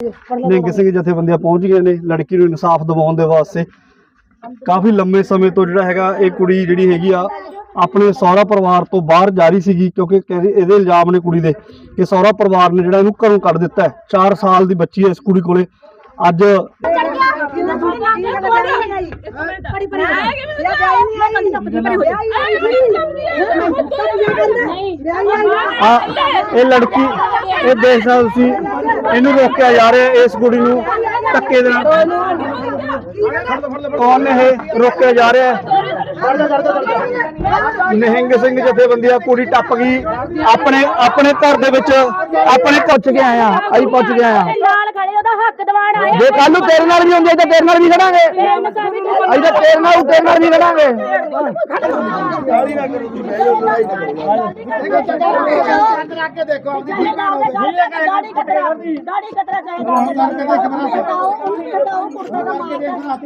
ਨਿਹੰਗ ਸਿੰਘ ਜਥੇਬੰਦੀਆਂ ਪਹੁੰਚ ਗਏ ਨੇ ਲੜਕੀ ਨੂੰ ਇਨਸਾਫ ਦਿਵਾਉਣ ਦੇ ਵਾਸਤੇ। ਕਾਫੀ ਲੰਮੇ ਸਮੇਂ ਤੋਂ ਜਿਹੜਾ ਹੈਗਾ ਇਹ ਕੁੜੀ ਜਿਹੜੀ ਹੈਗੀ ਆ ਆਪਣੇ ਸਹੁਰਾ ਪਰਿਵਾਰ ਤੋਂ ਬਾਹਰ ਜਾ ਰਹੀ ਸੀਗੀ ਕਿਉਂਕਿ ਕਹਿੰਦੇ ਇਹਦੇ ਇਲਜ਼ਾਮ ਨੇ ਕੁੜੀ ਦੇ ਕਿ ਸਹੁਰਾ ਪਰਿਵਾਰ ਨੇ ਜਿਹੜਾ ਇਹਨੂੰ ਘਰੋਂ ਕੱਢ ਦਿੱਤਾ ਹੈ। 4 ਸਾਲ ਦੀ ਬੱਚੀ ਹੈ ਇਸ ਕੁੜੀ ਕੋਲੇ। ਅੱਜ ਇਹ ਲੜਕੀ ਇਹ ਦੇਖ ਸਕਦੇ ਤੁਸੀਂ ਇਹਨੂੰ ਰੋਕਿਆ ਜਾ ਰਿਹਾ ਇਸ ਕੁੜੀ ਨੂੰ ਧੱਕੇ ਦੇ ਨਾਲ। ਕੌਣ ਨੇ ਇਹ ਰੋਕਿਆ ਜਾ ਰਿਹਾ? ਹੈ ਨਿਹੰਗ ਸਿੰਘ ਆ ਕੁੜੀ ਟੱਪ ਗਈ। ਆਪਣੇ ਆਪਣੇ ਘਰ ਦੇ ਵਿੱਚ ਆਪਣੇ ਪੁੱਛ ਕੇ ਆਇਆ, ਅਸੀਂ ਪੁੱਛ ਕੇ ਆਇਆ। ਉਹਦਾ ਹੱਕ ਦਿਵਾਣ ਆਏ ਜੇ ਕੱਲ ਨੂੰ ਤੇਰੇ ਨਾਲ ਵੀ ਹੁੰਦੀ ਤਾਂ ਤੇਰੇ ਨਾਲ ਵੀ ਖੜਾਂਗੇ। ਅਸੀਂ ਤਾਂ ਤੇਰੇ ਨਾਲ ਤੇਰੇ ਨਾਲ ਵੀ ਖੜਾਂਗੇ। ਦਾੜੀ ਕਤਰਾ ਦਾੜੀ ਕਤਰਾ ਚਾਹੀਦਾ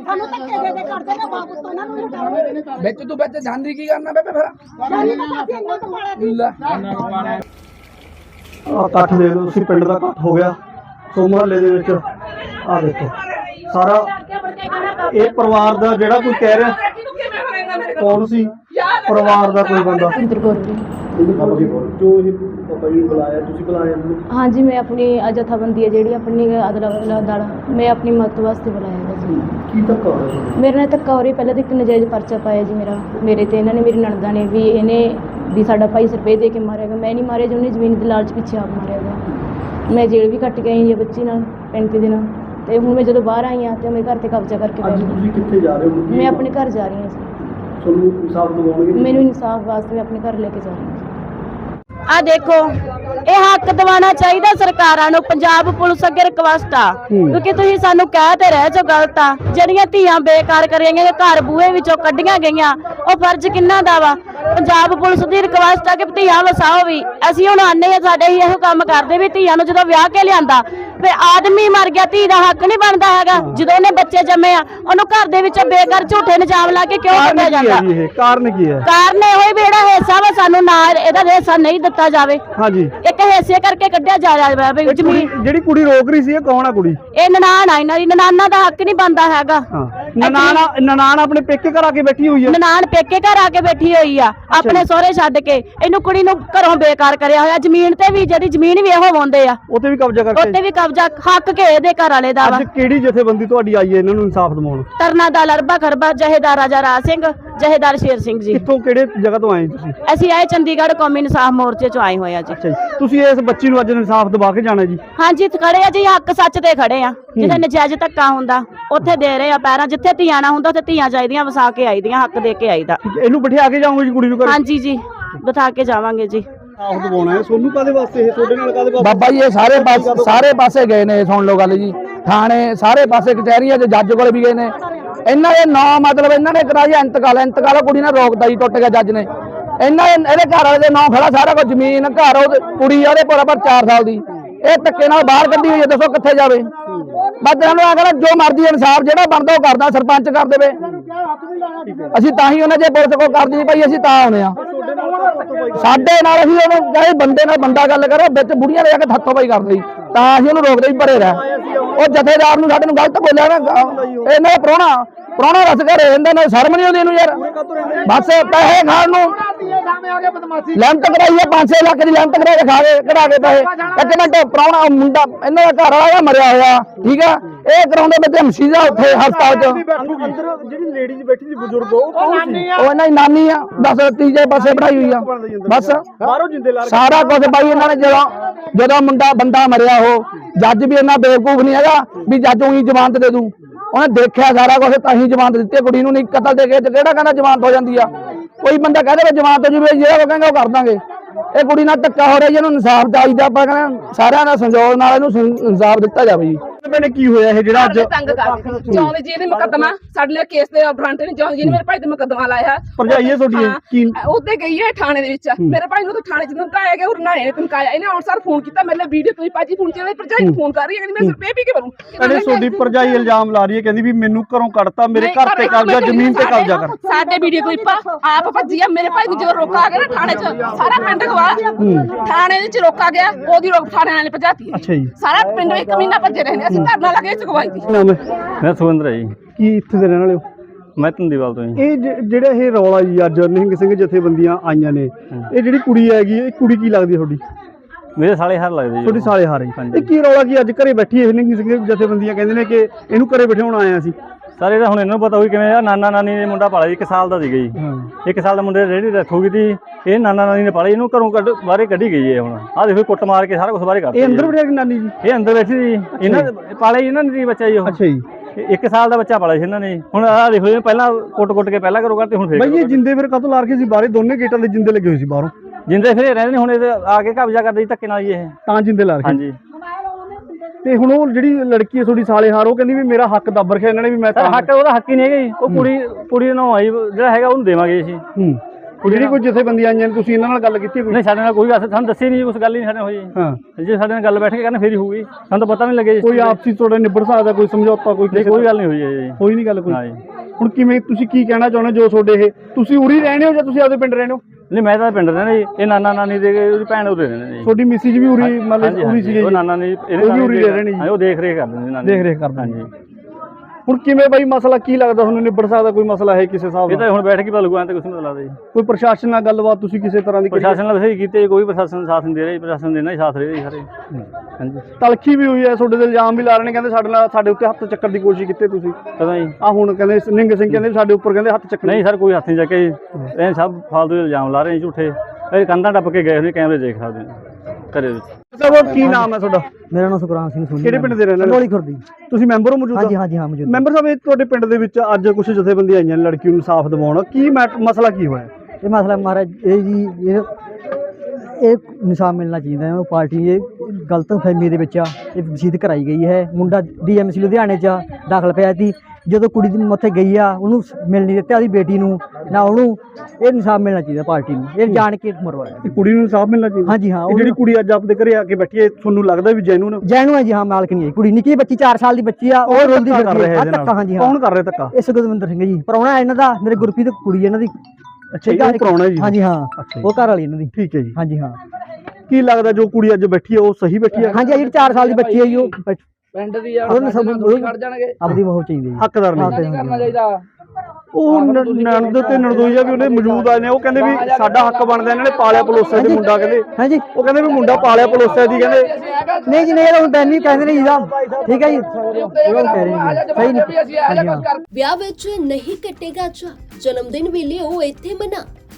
ਸਾਨੂੰ ਧੱਕੇ ਦੇ ਦੇ ਕਰਦੇ ਨੇ ਵਾਪਸ ਤੋਂ ਇਹਨਾਂ ਨੂੰ ਹਟਾਓ ਵਿੱਚ ਤੂੰ ਵਿੱਚ ਜਾਂਦੀ ਕੀ ਕਰਨਾ ਬੇਬੇ ਫਿਰ ਇਕੱਠ ਦੇਖ ਲਓ ਤੁਸੀਂ ਪਿੰਡ ਦਾ ਇਕੱਠ ਹੋ ਗਿਆ। ਸੋ ਮੁਹੱਲੇ ਦੇ ਵਿੱਚ। ਆ ਦੇਖੋ। ਸਾਰਾ ਇਹ ਪਰਿਵਾਰ ਦਾ ਜਿਹੜਾ ਕੋਈ ਕਹਿ ਰਿਹਾ ਕੌਣ ਸੀ? ਪਰਿਵਾਰ ਦਾ ਕੋਈ ਬੰਦਾ। ਇੰਦਰ ਕੌਰ ਜੀ ਜੋ ਇਹ ਪਾਪਾ ਜੀ ਨੂੰ ਬੁਲਾਇਆ ਤੁਸੀਂ ਬੁਲਾਇਆ ਇਹਨੂੰ ਹਾਂਜੀ ਮੈਂ ਆਪਣੀ ਅ ਜਥਾਬੰਦੀ ਹੈ ਜਿਹੜੀ ਆਪਣੀ ਅਦਲਾ ਦਲ। ਮੈਂ ਆਪਣੀ ਮਦਦ ਵਾਸਤੇ ਬੁਲਾਇਆ ਹੈ ਜੀ ਕੀ ਧੱਕਾ ਹੋਇਆ ਮੇਰੇ ਨਾਲ ਧੱਕਾ ਹੋ ਰਹੀ ਪਹਿਲਾਂ ਤਾਂ ਇੱਕ ਨਜਾਇਜ਼ ਪਰਚਾ ਪਾਇਆ ਜੀ ਮੇਰਾ। ਮੇਰੇ ਤੇ ਇਹਨਾਂ ਨੇ ਮੇਰੀ ਨਣਦਾ ਨੇ ਵੀ ਇਹਨੇ ਵੀ ਸਾਡਾ ਭਾਈ ਸਰਪੇ ਦੇ ਕੇ ਮਾਰਿਆ ਗਿਆ ਮੈਂ ਨਹੀਂ ਮਾਰਿਆ ਜੀ ਉਹਨੇ ਜ਼ਮੀਨ ਦੇ ਲਾਲਚ ਪਿੱਛੇ ਆਪ ਮਾਰਿਆ ਗਿਆ ਮੈਂ ਜੇਲ੍ਹ ਵੀ ਕੱਟ ਕੇ ਆਈ ਜੀ ਬੱਚੀ ਨਾਲ 35 ਦਿਨ ਤੇ ਹੁਣ ਮੈਂ ਜਦੋਂ ਬਾਹਰ ਆਈ ਹਾਂ ਤੇ ਮੇਰੇ ਘਰ ਤੇ ਕਬਜ਼ਾ ਕਰਕੇ ਬੈਠ ਅੱਜ ਗਈ। ਤੁਸੀਂ ਕਿੱਥੇ ਜਾ ਰਹੇ ਹੋ? ਮੈਂ ਆਪਣੇ ਘਰ ਜਾ ਰਹੀ ਹਾਂ ਜੀ। ਤੁਹਾਨੂੰ ਇਨਸਾਫ ਦਿਵਾਉਣਗੇ? ਮੈਨੂੰ ਇਨਸਾਫ ਵਾਸਤੇ ਮੈਂ ਆਪਣੇ ਘਰ ਲੈ ਕੇ ਜਾ ਰਹੀ ਹਾਂ। ਆ ਦੇਖੋ ਇਹ ਹੱਕ ਦਿਵਾਉਣਾ ਚਾਹੀਦਾ ਸਰਕਾਰਾਂ ਨੂੰ ਪੰਜਾਬ ਪੁਲਿਸ ਅੱਗੇ ਰਿਕਵੈਸਟ ਆ। ਕਿਉਂਕਿ ਤੁਸੀਂ ਸਾਨੂੰ ਕਹਿ ਤੇ ਰਹਿ ਜੋ ਗਲਤ ਆ। ਜਿਹੜੀਆਂ ਧੀਆਂ ਬੇਕਾਰ ਕਰੀਆਂ ਗਈਆਂ ਘਰ ਬੂਹੇ ਵਿੱਚੋਂ ਕੱਢੀਆਂ ਗਈਆਂ ਉਹ ਫਰਜ਼ ਕਿੰਨਾ ਦਾ ਵਾ? ਪੰਜਾਬ ਪੁਲਿਸ ਦੀ ਰਿਕਵੈਸਟ ਆ ਕਿ ਧੀਆਂ ਵਸਾਓ ਵੀ। ਅਸੀਂ ਹੁਣ ਆਨੇ ਆ ਸਾਡੇ ਹੀ ਇਹੋ ਕੰਮ ਕਰਦੇ ਵੀ ਧੀਆਂ ਨੂੰ ਜਦੋਂ ਵਿਆਹ ਕੇ ਲਿਆਂਦਾ ਫੇ ਆਦਮੀ ਮਰ ਗਿਆ ਧੀ ਦਾ ਹੱਕ ਨਹੀਂ ਬਣਦਾ ਹੈਗਾ। ਜਦੋਂ ਉਹਨੇ ਬੱਚੇ ਜੰਮੇ ਆ ਉਹਨੂੰ ਘਰ ਦੇ ਵਿੱਚ ਬੇਕਾਰ ਝੂਠੇ ਨਿਜਾਮ ਲਾ ਕੇ ਕਿਉਂ ਕੱਢਿਆ ਜਾਂਦਾ? ਜੀ ਇਹ? ਕਾਰਨ ਕੀ ਹੈ? ਕਾਰਨ ਇਹੋ ਹੀ ਵੀ ਜਿਹੜਾ ਹਿੱਸਾ ਵਾ ਸਾਨੂੰ ਨਾ ਇਹਦਾ ਹਿੱਸਾ ਨਹੀਂ ਦਿੱਤਾ ਜਾਵੇ। ਹਾਂਜੀ। ਇੱਕ ਹਿੱਸੇ ਕਰਕੇ ਕੱਢਿਆ ਜਾ ਰਿਹਾ ਹੈ ਜ਼ਮੀਨ। ਜਿਹੜੀ ਕੁੜੀ ਰੋਕ ਰਹੀ ਸੀ ਇਹ ਕੌਣ ਆ ਕੁੜੀ? ਇਹ ਨਨਾਣ ਆ ਇਹਨਾਂ ਦੀ। ਨਨਾਨਾ ਦਾ ਹੱਕ ਨਹੀਂ ਬਣਦਾ ਹੈਗਾ। ਹਾਂ। ਨਨਾਣ ਨਨਾਣ ਆਪਣੇ ਪੇਕੇ ਘਰ ਆ ਕੇ ਬੈਠੀ ਹੋਈ ਹੈ ਨਨਾਣ ਪੇਕੇ ਘਰ ਆ ਕੇ ਬੈਠੀ ਹੋਈ ਆ। ਆਪਣੇ ਸਹੁਰੇ ਛੱਡ ਕੇ। ਇਹਨੂੰ ਕੁੜੀ ਨੂੰ ਘਰੋਂ ਬੇਕਾਰ ਕਰਿਆ ਹੋਇਆ। ਜ਼ਮੀਨ ਤੇ ਵੀ ਜਿਹੜੀ ਜ਼ਮੀਨ ਵੀ ਇਹੋ ਵਾਉਂਦੇ ਆ। ਉੱਥੇ ਵੀ ਕਬਜ਼ਾ ਕਰਕੇ। ਉੱਤੇ ਵੀ ਕਬਜ਼ਾ ਹੱਕ ਕੇ ਇਹਦੇ ਘਰ ਵਾਲੇ ਦਾ ਵਾ। ਅੱਜ ਕਿਹੜੀ ਜਥੇਬੰਦੀ ਤੁਹਾਡੀ ਆਈ ਹੈ? ਇਹਨਾਂ ਨੂੰ ਇਨਸਾਫ ਦਿਵਾਉਣ। ਤਰਨਾ ਦਾ ਲਰਬਾ ਖਰਬਾ ਜਹੇਦਾਰ ਰਾਜਾ ਰਾਜ ਸਿੰਘ। ਜਹੇਦਾਰ ਸ਼ੇਰ ਸਿੰਘ ਜੀ। ਕਿੱਥੋਂ ਕਿਹੜੇ ਜਗ੍ਹਾ ਤੋਂ ਆਏ ਤੁਸੀਂ? ਅਸੀਂ ਆਏ ਚੰਡੀਗੜ੍ਹ ਕੌਮੀ ਇਨਸਾਫ ਮੋਰਚੇ ਚੋਂ ਆਏ ਹੋਏ ਆ ਜੀ। ਅੱਛਾ ਜੀ। ਤੁਸੀਂ ਇਸ ਬੱਚੀ ਨੂੰ ਅੱਜ ਇਨਸਾਫ ਦਿਵਾ ਕੇ ਜਾਣਾ ਜੀ? ਹਾਂਜੀ ਇੱਥੇ ਖੜੇ ਆ ਜੀ ਹੱਕ ਸੱਚ ਤੇ ਖੜੇ ਆ। ਜਿੱਥੇ ਨਜਾਇਜ਼ ਧੱਕਾ ਹੁੰਦਾ ਉੱਥੇ ਦੇ ਰਹੇ ਆ ਪੈਰਾਂ ਜਿੱਥੇ ਧੀਆਂ ਨਾ ਹੁੰਦਾ ਉੱਥੇ ਧੀਆਂ ਚਾਹੀਦੀਆਂ ਵਸਾ ਕੇ ਆਈਦੀਆਂ ਹੱਕ ਦੇ ਕੇ ਆਈਦਾ। ਇਹਨੂੰ ਬਿਠਾ ਕੇ ਜਾਓਗੇ ਜੀ ਕੁੜੀ ਨੂੰ ਘਰ? ਹਾਂਜੀ ਜੀ ਬਿਠਾ ਕੇ ਜਾਵਾਂਗੇ ਜੀ। ਇਨਸਾਫ ਦਿਵਾਉਣਾ ਹੈ। ਸੋਨੂੰ ਕਾਦੇ ਵਾਸਤੇ ਇਹ? ਤੁਹਾਡੇ ਨਾਲ ਕਾਦੇ ਵਾਸਤੇ? ਬਾਬਾ ਜੀ ਇਹ ਸਾਰੇ ਪਾਸੇ ਸਾਰੇ ਪਾਸੇ ਗਏ ਨੇ ਸੁਣ ਲਓ ਗੱਲ ਜੀ। ਥਾਣੇ ਸਾਰੇ ਪਾਸੇ ਕਚਹਿਰੀਆਂ 'ਚ ਜੱਜ ਕੋਲ ਵੀ ਗਏ ਨੇ। ਇਹਨਾਂ ਦੇ ਨਾਂ ਮਤਲਬ ਇਹਨਾਂ ਨੇ ਕਰਾਇਆ ਇੰਤਕਾਲ ਇੰਤਕਾਲ ਕੁੜੀ ਨਾਲ ਰੋਕਦਾ ਜੀ, ਟੁੱਟ ਗਿਆ ਜੱਜ ਨੇ। ਇਹਨਾਂ ਇਹਦੇ ਘਰ ਵਾਲੇ ਦੇ ਨਾਂ ਖੜਾ ਸਾਰਾ ਕੁਝ, ਜ਼ਮੀਨ, ਘਰ, ਉਹ ਕੁੜੀ ਆ ਉਹਦੇ ਬਰਾਬਰ 4 ਸਾਲ ਦੀ। ਇਹ ਧੱਕੇ ਨਾਲ ਬਾਹਰ ਕੱਢੀ ਹੋਈ ਹੈ ਦੱਸੋ ਕਿੱਥੇ ਜਾਵੇ। ਬਸ ਇਹਨਾਂ ਨੂੰ ਆ ਜੋ ਮਰਜ਼ੀ ਇਨਸਾਫ ਜਿਹੜਾ ਬਣਦਾ ਉਹ ਕਰਦਾ, ਸਰਪੰਚ ਕਰ ਦੇਵੇ। ਅਸੀਂ ਤਾਂ ਹੀ ਉਹਨਾਂ ਜੇ ਪੁਲਿਸ ਕੋਲ ਕਰਦੀ ਨਹੀਂ ਭਾਈ, ਅਸੀਂ ਤਾਂ ਆਉਨੇ ਆ। ਸਾਡੇ ਨਾਲ ਅਸੀਂ ਉਹਨੂੰ ਕਹੇ, ਬੰਦੇ ਨਾਲ ਬੰਦਾ ਗੱਲ ਕਰੋ, ਵਿੱਚ ਬੁੜੀਆਂ ਨੇ ਜਾ ਕੇ ਥੱਥੋ ਪਾਈ ਕਰਦੇ ਸੀ। ਤਾਂ ਅਸੀਂ ਉਹਨੂੰ ਰੋਕਦੇ ਹੀ ਭਰੇ ਰਹਿ। ਉਹ ਜਥੇਦਾਰ ਨੂੰ ਸਾਡੇ ਨੂੰ ਗਲਤ ਬੋਲਿਆ ਨਾ। ਇਹਨਾਂ ਦਾ ਪ੍ਰਾਹੁਣਾ ਪ੍ਰਾਹੁਣਾ ਰਸ ਘਰੇ ਰਹਿੰਦਾ ਨਾ, ਸ਼ਰਮ ਨਹੀਂ ਆਉਂਦੀ ਇਹਨੂੰ ਯਾਰ। ਬਸ ਪੈਸੇ ਖਾਣ ਨੂੰ। ਲੈਂਟ ਕਰਾਈ ਹੈ 5-6 ਲੱਖ ਦੀ ਲੈਂਟ ਕਰਾ ਕੇ ਖਾ ਕੇ ਕਢਾ ਕੇ ਪੈਸੇ। ਇੱਕ ਮਿੰਟ ਪ੍ਰਾਹੁਣਾ ਉਹ ਮੁੰਡਾ ਇਹਨਾਂ ਦਾ ਘਰ ਵਾਲਾ ਮਰਿਆ ਹੋਇਆ ਠੀਕ ਆ? ਇਹ ਕਰਾਉਂਦੇ ਬੱਚੇ ਮਸੀਦਾ ਉੱਥੇ ਹਸਪਤਾਲ 'ਚ। ਅੰਦਰ ਜਿਹੜੀ ਲੇਡੀਜ਼ ਬੈਠੀ ਸੀ ਬਜ਼ੁਰਗ ਉਹ ਕੌਣ ਸੀ? ਉਹ ਇਹਨਾਂ ਦੀ ਨਾਨੀ ਆ। ਬਸ ਤੀਜੇ ਪਾਸੇ ਪੜਾਈ ਹੋਈ ਆ। ਬਸ। ਬਾਹਰੋਂ ਜਿੰਦੇ ਲਾ ਸਾਰਾ ਕੁਝ ਬਾਈ ਇਹਨਾਂ ਨੇ ਜਦੋਂ ਜਦੋਂ ਮੁੰਡਾ ਬੰਦਾ ਮਰਿਆ ਉਹ ਜੱਜ ਵੀ ਇੰਨਾ ਬੇਵਕੂਫ ਨਹੀਂ ਹੈਗਾ ਵੀ ਜੱਜ ਉਹੀ ਜ਼ਮਾਨਤ ਦੇ ਦੂ। ਉਹਨੇ ਦੇਖਿਆ ਸਾਰਾ ਕੁਝ ਤਾਂ ਹੀ ਜ਼ਮਾਨਤ ਦਿੱਤੀ ਕੁੜੀ ਨੂੰ ਨਹੀਂ ਕਤਲ ਦੇ ਕੇ ਤੇ ਕਿਹੜਾ ਕਹਿੰਦਾ ਜ਼ਮਾਨਤ ਹੋ ਜਾਂਦੀ ਆ? ਕੋਈ ਬੰਦਾ ਕਹਦੇ ਵੀ ਜਮਾਤ ਹੋ ਜੂਵੇ ਜਿਹੜਾ ਉਹ ਕਹਿੰਦਾ ਉਹ ਕਰ ਦਾਂਗੇ। ਇਹ ਕੁੜੀ ਨਾਲ ਧੱਕਾ ਹੋ ਰਿਹਾ ਜੀ, ਇਹਨੂੰ ਇਨਸਾਫ ਚਾਹੀਦਾ, ਆਪਾਂ ਕਹਿੰਦੇ ਸਾਰਿਆਂ ਦਾ ਸੰਜੋਗ ਨਾਲ ਇਹਨੂੰ ਇਨਸਾਫ ਦਿੱਤਾ ਜਾਵੇ ਜੀ। ਭੈਣੇ ਕੀ ਹੋਇਆ ਇਹ ਜਿਹੜਾ ਅੱਜ ਤੰਗ ਜੀ ਨੇ ਮੁਕੱਦਮਾ ਸਾਡੇ ਲਈ ਕੇਸ ਦੇ ਬ੍ਰਾਂਟ ਨੇ ਜਿਉਂਦੇ ਜੀ ਨੇ ਮੇਰੇ ਭਾਈ ਤੇ ਮੁਕੱਦਮਾ ਲਾਇਆ। ਭਰਜਾਈ ਹੈ ਤੁਹਾਡੀ ਕੀ ਉਹਦੇ ਗਈ ਹੈ ਥਾਣੇ ਦੇ ਵਿੱਚ। ਮੇਰੇ ਭਾਈ ਨੂੰ ਤਾਂ ਥਾਣੇ ਚ ਧਮਕਾਇਆ ਗਿਆ ਉਹ ਨਾਏ ਨੇ ਧਮਕਾਇਆ। ਇਹਨੇ ਹੁਣ ਸਰ ਫੋਨ ਕੀਤਾ ਮੇਰੇ ਵੀਡੀਓ ਤੁਸੀਂ ਭਾਜੀ ਫੋਨ ਚਲੇ ਭਰਜਾਈ ਨੂੰ ਫੋਨ ਕਰ ਰਹੀ ਹੈ ਕਹਿੰਦੀ ਮੈਂ ਸਿਰ ਪੇ ਪੀ ਕੇ ਮਰੂੰ ਭੈਣੇ ਤੁਹਾਡੀ ਭਰਜਾਈ ਇਲਜ਼ਾਮ ਲਾ ਰਹੀ ਹੈ ਕਹਿੰਦੀ ਵੀ ਮੈਨੂੰ ਘਰੋਂ ਕੱਢਤਾ ਮੇਰੇ ਘਰ ਤੇ ਕਬਜ਼ਾ ਜ਼ਮੀਨ ਤੇ ਕਬਜ਼ਾ ਕਰ। ਸਾਡੇ ਵੀਡੀਓ ਕੋਈ ਆਪ ਭੱਜੀ ਆ ਮੇਰੇ ਭਾਈ ਨੂੰ ਜਦੋਂ ਰੋਕਾ ਗਿਆ ਨਾ ਥਾਣੇ ਚ ਸਾਰਾ ਪਿੰਡ ਗਵਾ ਥਾਣੇ ਵਿੱਚ ਰੋਕਾ ਗਿਆ ਉਹਦੀ ਰੋਕ ਥਾਣੇ ਵਾਲੇ ਭਜਾਤੀ। ਅੱਛਾ ਜੀ। ਸਾਰਾ ਪਿੰਡ ਇੱਕ ਮਹੀਨਾ ਭੱਜੇ ਰਹੇ ਨੇ ਅਸੀਂ ਧਰਨਾ ਲੱਗੇ ਚੁਕਵਾਈ ਦੀ ਕੀ ਨਾਮ ਹੈ ਮੈਂ ਸੁਖਿੰਦਰ ਹੈ ਜੀ। ਕੀ ਇੱਥੇ ਦੇ ਰਹਿਣ ਵਾਲੇ ਹੋ? ਮੈਂ ਤੰਦੀਵਾਲ ਤੋਂ ਜੀ। ਇਹ ਜ- ਜਿਹੜਾ ਇਹ ਰੌਲਾ ਜੀ ਅੱਜ ਨਿਹੰਗ ਸਿੰਘ ਜਥੇਬੰਦੀਆਂ ਆਈਆਂ ਨੇ ਇਹ ਜਿਹੜੀ ਕੁੜੀ ਹੈਗੀ ਇਹ ਕੁੜੀ ਕੀ ਲੱਗਦੀ ਹੈ ਤੁਹਾਡੀ? ਮੇਰੇ ਸਾਲੇ ਹਾਰ ਲੱਗਦੇ ਜੀ। ਤੁਹਾਡੀ। ਸਾਲੇ ਹਾਰੇ ਹਾਂਜੀ। ਇਹ ਕੀ ਰੌਲਾ ਕੀ ਅੱਜ ਘਰੇ ਬੈਠੀ ਇਹ ਨਿਹੰਗ ਸਿੰਘ ਜਥੇਬੰਦੀਆਂ? ਕਹਿੰਦੇ ਨੇ ਕਿ ਇਹਨੂੰ ਘਰੇ ਬਿਠਾਉਣ ਆਇਆ ਸੀ ਸਾਰੇ ਤਾਂ ਹੁਣ ਇਹਨਾਂ ਨੂੰ ਪਤਾ ਹੋਈ ਕਿਵੇਂ ਆ ਨਾਨਾ ਨਾਨੀ ਨੇ ਮੁੰਡਾ ਪਾਲਿਆ ਜੀ ਇੱਕ ਸਾਲ ਦਾ ਸੀਗਾ ਜੀ। ਹਾਂ। ਇੱਕ ਸਾਲ ਦਾ ਮੁੰਡੇ ਰੇੜੀ ਰੱਖੂਗੀ ਤੀ ਇਹ ਨਾਨਾ ਨਾਨੀ ਨੇ ਪਾਲਿਆ ਇਹਨੂੰ ਘਰੋਂ ਕੱਢ ਬਾਹਰੇ ਕੱਢੀ ਗਈ ਹੈ ਹੁਣ। ਆਹ ਦੇਖੋ ਕੁੱਟ ਮਾਰ ਕੇ ਸਾਰਾ ਕੁਝ ਬਾਹਰੇ ਕਰਤਾ ਇਹ ਅੰਦਰ ਕੇ ਨਾਨੀ ਜੀ? ਇਹ ਅੰਦਰ ਬੈਠੀ ਸੀ ਇਹਨਾਂ ਪਾਲਿਆ ਇਹਨਾਂ ਨੇ ਜੀ ਬੱਚਾ ਜੀ ਉਹ। ਅੱਛਾ ਜੀ। ਇਹ ਇੱਕ ਸਾਲ ਦਾ ਬੱਚਾ ਪਾਲਿਆ ਸੀ ਇਹਨਾਂ ਨੇ ਹੁਣ ਆਹ ਦੇਖੋ ਜੀ ਪਹਿਲਾਂ ਕੁੱਟ-ਕੁੱਟ ਕੇ ਪਹਿਲਾਂ ਕਰੋ ਕਰਤੇ ਹੁਣ ਫੇਰ ਬਾਈ ਇਹ ਜਿੰਦੇ ਫਿਰ ਕਦੋਂ ਲਾਰ ਕੇ ਸੀ ਬਾਹਰੇ? ਦੋਨੇ ਗੇਟਾਂ ਦੇ ਜਿੰਦੇ ਲੱਗੇ ਹੋਏ ਸੀ ਬਾਹਰੋਂ। ਜਿੰਦੇ ਫਿਰ ਰਹਿੰਦੇ ਨੇ ਹੁਣ ਇਹ ਆ ਕੇ ਕਬਜ਼ਾ ਕਰਦੇ ਧੱਕੇ ਨਾਲ ਜੀ ਇਹ। ਤਾਂ ਜਿੰਦੇ ਲਾ ਰੱਖੇ। ਹਾਂਜੀ। ਤੇ ਹੁਣ ਉਹ ਜਿਹੜੀ ਲੜਕੀ ਹੈ ਤੁਹਾਡੀ ਸਾਲੇ ਹਾਰ ਉਹ ਕਹਿੰਦੀ ਵੀ ਮੇਰਾ ਹੱਕ ਦੱਬ ਰਖਿਆ ਇਹਨਾਂ ਨੇ ਵੀ ਮੈਂ ਤਾਂ ਹੱਕ ਉਹਦਾ ਹੱਕ ਹੀ ਨਹੀਂ ਹੈਗਾ ਜੀ। ਉਹ ਕੁੜੀ ਕੁੜੀ ਨਾਮ ਆਈ ਜਿਹੜਾ ਹੈਗਾ ਉਹਨੂੰ ਦੇਵਾਂਗੇ ਅਸੀਂ। ਹੂੰ। ਜਿਹੜੀ ਕੋਈ ਜਥੇਬੰਦੀਆਂ ਆਈਆਂ ਨੇ ਤੁਸੀਂ ਇਹਨਾਂ ਨਾਲ ਗੱਲ ਕੀਤੀ ਕੋਈ? ਨਹੀਂ ਸਾਡੇ ਨਾਲ ਕੋਈ ਗੱਲ ਸਾਨੂੰ ਦੱਸੀ ਨਹੀਂ ਉਸ ਗੱਲ ਹੀ ਨਹੀਂ ਸਾਡੇ ਹੋਈ। ਹਾਂ। ਜੇ ਸਾਡੇ ਨਾਲ ਗੱਲ ਬੈਠ ਕੇ ਕਰਨ ਫੇਰ ਹੀ ਹੋਊਗੀ। ਸਾਨੂੰ ਤਾਂ ਪਤਾ ਨਹੀਂ ਲੱਗਿਆ ਜੀ ਕੋਈ ਆਪਸੀ ਤੁਹਾਡਾ ਨਿਬੜ ਸਕਦਾ ਕੋਈ ਸਮਝੌਤਾ ਕੋਈ ਕੋਈ ਗੱਲ ਨਹੀਂ ਹੋਈ ਜੀ। ਹੋਈ ਨਹੀਂ ਗੱਲ ਕੋਈ। ਹਾਂ ਜੀ। ਹੁਣ ਕਿਵੇਂ ਤੁਸੀਂ ਕੀ ਕਹਿਣਾ ਚਾਹੁੰਦੇ ਹੋ ਜੋ ਤੁਹਾਡੇ ਇਹ? ਤੁਸੀਂ ਉਰੀ ਰਹਿੰਦੇ ਹੋ ਜਾਂ ਤੁਸੀਂ ਆਪਦੇ ਪਿੰਡ ਰਹਿੰਦੇ ਹੋ? ਨਹੀਂ ਮੈਂ ਤਾਂ ਪਿੰਡ ਰਹਿੰਦਾ ਜੀ। ਇਹ ਨਾਨਾ ਨਾਨੀ ਦੇ ਉਹਦੀ ਭੈਣ ਉਹਦੇ ਰਹਿੰਦੇ ਨੇ ਜੀ। ਤੁਹਾਡੀ ਮਿਸਿਜ ਵੀ ਉਰੀ ਮਤਲਬ ਉਰੀ ਸੀਗੇ ਉਹ ਜੀ। ਨਾਨਾ ਨੇ ਉਹ ਵੀ ਉਰੀ ਰਹਿ ਰਹੇ ਨੇ ਜੀ। ਹਾਂ ਉਹ ਦੇਖ ਰੇਖ ਕਰਦੇ ਨੇ ਨਾਨੀ। ਦੇਖ ਰੇਖ ਕਰਦੇ ਨੇ। ਹਾਂਜੀ ਹੁਣ ਕਿਵੇਂ ਬਾਈ ਮਸਲਾ ਕੀ ਲੱਗਦਾ? ਤੁਹਾਨੂੰ ਨਿਬੜ ਸਕਦਾ ਕੋਈ ਮਸਲਾ ਹੈ ਕਿਸੇ ਹਿਸਾਬ ਇਹ ਨਾਲ? ਤਾਂ ਹੁਣ ਬੈਠ ਕੇ ਪਤਾ ਲੱਗੂ ਐਂ ਤਾਂ ਕੁਝ ਨਹੀਂ ਪਤਾ ਲੱਗਦਾ ਜੀ। ਕੋਈ ਪ੍ਰਸ਼ਾਸਨ ਨਾਲ ਗੱਲਬਾਤ ਤੁਸੀਂ ਕਿਸੇ ਤਰ੍ਹਾਂ ਦੀ? ਪ੍ਰਸ਼ਾਸਨ ਨਾਲ ਵਸੇ ਕੀਤੇ ਕੋਈ ਪ੍ਰਸ਼ਾਸਨ ਸਾਥ ਨਹੀਂ ਦੇ ਰਿਹਾ ਜੀ, ਪ੍ਰਸ਼ਾਸਨ ਦੇਣਾ ਹੀ ਸਾਥ ਦੇ ਰਿਹਾ ਜੀ ਸਾਰੇ। ਹਾਂਜੀ। ਤਲਖੀ ਵੀ ਹੋਈ ਹੈ ਤੁਹਾਡੇ ਤੇ ਇਲਜ਼ਾਮ ਵੀ ਲਾ ਰਹੇ ਨੇ ਕਹਿੰਦੇ ਸਾਡੇ ਨਾਲ ਸਾਡੇ ਉੱਤੇ ਹੱਥ ਚੱਕਣ ਦੀ ਕੋਸ਼ਿਸ਼ ਕੀਤੀ ਤੁਸੀਂ। ਕਦੋਂ ਜੀ। ਆ ਹੁਣ ਕਹਿੰਦੇ ਨਿੰਗ ਸਿੰਘ ਕਹਿੰਦੇ ਵੀ ਸਾਡੇ ਉੱਪਰ ਕਹਿੰਦੇ ਹੱਥ ਚੱਕਣ ਨਹੀਂ ਸਰ ਕੋਈ ਹੱਥ ਨਹੀਂ ਚੱਕੇ ਜੀ। ਇਹ ਸਭ ਫਾਲਤੂ ਦੇ ਇਲਜ਼ਾਮ ਲਾ ਰਹੇ ਨੇ ਝੂਠੇ। ਇਹ ਕੰਧਾਂ ਟੱਪ ਕੇ ਗਏ ਹੋਏ ਕੈਮਰੇ ਦੇਖ ਸਕਦੇ ਨੇ। ਘਰੇ ਵਿੱਚ। ਸਾਹਿਬ ਕੀ ਨਾਮ ਹੈ ਤੁਹਾਡਾ? ਮੇਰਾ ਨਾਮ ਸੁਖਰਾਮ ਸਿੰਘ ਸੋਨੀ ਕਿਹੜੇ ਪਿੰਡ ਦੇ ਰਹਿਣ ਵਾਲੇ ਲੋਲੀ ਖੁਰਦੀ। ਤੁਸੀਂ ਮੈਂਬਰ ਹੋ ਮੌਜੂਦਾ? ਹਾਂਜੀ ਹਾਂਜੀ ਹਾਂ ਮੌਜੂਦ ਮੈਂਬਰ ਸਾਹਿਬ ਇਹ ਤੁਹਾਡੇ ਪਿੰਡ ਦੇ ਵਿੱਚ ਅੱਜ ਕੁਝ ਜਥੇਬੰਦੀਆਂ ਆਈਆਂ ਨੇ ਲੜਕੀ ਨੂੰ ਇਨਸਾਫ ਦਿਵਾਉਣ। ਕੀ ਮਸਲਾ ਕੀ ਹੋਇਆ? ਇਹ ਮਸਲਾ ਮਹਾਰਾਜ ਇਹ ਜੀ ਇਹ ਇਹ ਨਿਸ਼ਾਨ ਮਿਲਣਾ ਚਾਹੀਦਾ ਹੈ। ਉਹ ਪਾਰਟੀ ਇਹ ਗਲਤ ਫਹਿਮੀ ਦੇ ਵਿੱਚ ਆ। ਇਹ ਵਸੀਤ ਕਰਾਈ ਗਈ ਹੈ। ਮੁੰਡਾ ਡੀਐਮਸੀ ਲੁਧਿਆਣੇ 'ਚ ਦਾਖਲ ਪਿਆ ਸੀ। ਜਦੋਂ ਕੁੜੀ ਦੀ ਮੱਥੇ ਗਈ ਆ ਉਹਨੂੰ ਮਿਲ ਨਹੀਂ ਦਿੱਤਾ ਉਹਦੀ ਬੇਟੀ ਨੂੰ ਨਾ ਉਹਨੂੰ ਇਹ ਨਿਸ਼ਾਨ ਮਿਲਣਾ ਚਾਹੀਦਾ ਪਾਰਟੀ ਨੂੰ ਇਹ ਜਾਣ ਕੇ ਮਰਵਾਇਆ ਕੁੜੀ ਨੂੰ ਇਨਸਾਫ ਮਿਲਣਾ ਚਾਹੀਦਾ? ਹਾਂਜੀ ਹਾਂ ਇਹ ਜਿਹੜੀ ਕੁੜੀ ਅੱਜ ਆਪਦੇ ਘਰੇ ਆ ਕੇ ਬੈਠੀ ਹੈ ਤੁਹਾਨੂੰ ਲੱਗਦਾ ਵੀ ਜੈਨੂਨ ਜੈਨੂ ਹੈ ਜੀ ਹਾਂ ਮਾਲਕ ਨਹੀਂ ਹੈ ਕੁੜੀ ਨਿੱਕੀ ਬੱਚੀ 4 ਸਾਲ ਦੀ ਬੱਚੀ ਆ ਉਹ ਧੱਕਾ ਕਰ ਰਹੇ ਨਾਲ ਧੱਕਾ ਹਾਂਜੀ ਹਾਂ। ਕੌਣ ਕਰ ਰਿਹਾ ਧੱਕਾ? ਇਹ ਸੁਖਵਿੰਦਰ ਸਿੰਘ ਜੀ ਪ੍ਰਾਹੁਣਾ ਇਹਨਾਂ ਦਾ ਮੇਰੇ ਗੁਰਪ੍ਰੀਤ ਕੁੜੀ ਹੈ ਇਹਨਾਂ ਦੀ। ਅੱਛਾ ਜੀ, ਉਹ ਪ੍ਰਾਹੁਣਾ ਜੀ। ਹਾਂਜੀ ਹਾਂ। ਉਹ ਘਰ ਵਾਲੀ ਇਹਨਾਂ ਦੀ। ਠੀਕ ਹੈ ਜੀ। ਹਾਂਜੀ ਹਾਂ। ਕੀ ਲੱਗਦਾ ਜੋ ਕੁੜੀ ਅੱਜ ਬੈਠੀ ਹੈ ਉਹ ਸਹੀ ਬੈਠੀ ਹੈ? ਹਾਂਜੀ ਜਿਹੜੀ 4 ਸਾਲ ਦੀ ਬੱਚੀ ਹੈ ਜੀ ਉਹ ਪਿੰਡ ਦੀ ਯਾਰ ਉਹਨੂੰ ਸਭ ਖੜ ਜਾਣਗੇ। ਆਪਦੀ ਬਹੁਤ ਚਾਹੀਦੀ ਹੈ ਹੱਕਦਾਰ ਹਾਂ, ਨੇ ਤੇ ਕਰਨਾ ਚਾਹੀਦਾ। ਉਹ ਨ- ਨਣਦ ਤੇ ਨਣਦੋਈਆ ਵੀ ਉਹਨੇ ਮੌਜੂਦ ਆਏ ਨੇ ਉਹ ਕਹਿੰਦੇ ਵੀ ਸਾਡਾ ਹੱਕ ਬਣਦਾ ਇਹਨਾਂ ਨੇ ਪਾਲਿਆ ਪਲੋਸਿਆ ਦੇ ਮੁੰਡਾ ਕਹਿੰਦੇ। ਹਾਂਜੀ ਉਹ ਕਹਿੰਦੇ ਵੀ ਮੁੰਡਾ ਪਾਲਿਆ ਪਲੋਸਿਆ ਦੀ ਕਹਿੰਦੇ। ਨਹੀਂ ਜੀ ਨਹੀਂ ਇਹ ਤਾਂ ਹੁਣ ਬੈਨੀ ਕਹਿੰਦੇ ਨੇ ਜੀ ਦਾ। ਠੀਕ ਹੈ ਜੀ। ਉਹ ਕਹਿ ਰਹੇ ਨੇ। ਸਹੀ ਨਹੀਂ ਵਿਆਹ ਵਿੱਚ ਨਹੀਂ ਕੱਟੇਗਾ ਚਾ ਜਨਮ ਦਿਨ ਵੀ ਲਿਓ ਇੱਥੇ ਮਨਾ।